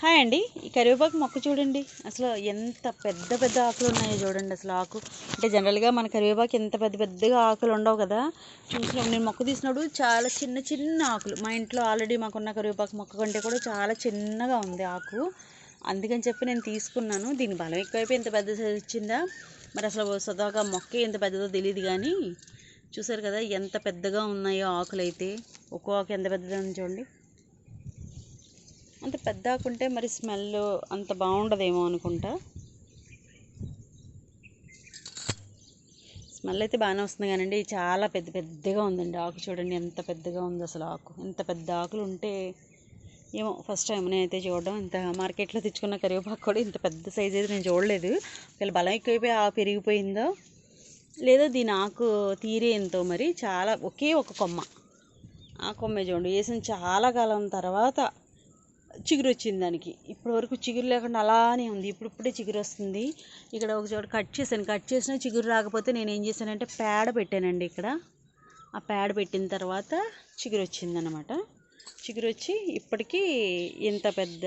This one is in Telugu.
హాయ్ అండి. ఈ కరివేపాకు మొక్క చూడండి. అసలు ఎంత పెద్ద పెద్ద ఆకులు ఉన్నాయో చూడండి. అసలు ఆకు అంటే జనరల్గా మన కరివేపాకు ఎంత పెద్ద పెద్దగా ఆకులు ఉండవు కదా. చూసిన నేను మొక్క తీసినప్పుడు చాలా చిన్న చిన్న ఆకులు. మా ఇంట్లో ఆల్రెడీ మాకున్న కరివేపాకు మొక్క కంటే కూడా చాలా చిన్నగా ఉంది ఆకు. అందుకని చెప్పి నేను తీసుకున్నాను. దీని బలం ఎక్కువైపోయి ఇంత పెద్ద వచ్చిందా మరి అసలు సదాగా మొక్క ఎంత పెద్దదో తెలియదు కానీ చూసారు కదా ఎంత పెద్దగా ఉన్నాయో ఆకులు అయితే ఒక్కో ఆకు ఎంత పెద్దదో చూడండి. అంత పెద్ద ఆకుంటే మరి స్మెల్ అంత బాగుండదేమో అనుకుంటా. స్మెల్ అయితే బాగానే వస్తుంది కానండి చాలా పెద్ద పెద్దగా ఉందండి ఆకు చూడండి ఎంత పెద్దగా ఉంది అసలు ఆకు. ఎంత పెద్ద ఆకులు ఉంటే ఏమో ఫస్ట్ టైం నేనైతే చూడడం. ఇంత మార్కెట్లో తెచ్చుకున్న కరివేపాకు కూడా ఇంత పెద్ద సైజ్ అయితే నేను చూడలేదు. ఒకవేళ బలం ఎక్కువైపోయి ఆ పెరిగిపోయిందో లేదో దీని ఆకు తీరే ఎంతో మరి చాలా ఒకే ఒక కొమ్మ. ఆ కొమ్మే చూడండి వేసిన చాలా కాలం తర్వాత చిగురు వచ్చింది దానికి. ఇప్పటి వరకు చిగురు లేకుండా అలానే ఉంది. ఇప్పుడిప్పుడే చిగురు వస్తుంది ఇక్కడ ఒక చోట కట్ చేశాను. కట్ చేసిన చిగురు రాకపోతే నేను ఏం చేశానంటే పేడ పెట్టానండి ఇక్కడ. ఆ పేడ పెట్టిన తర్వాత చిగురు వచ్చిందనమాట చిగురు వచ్చి ఇప్పటికీ ఇంత పెద్ద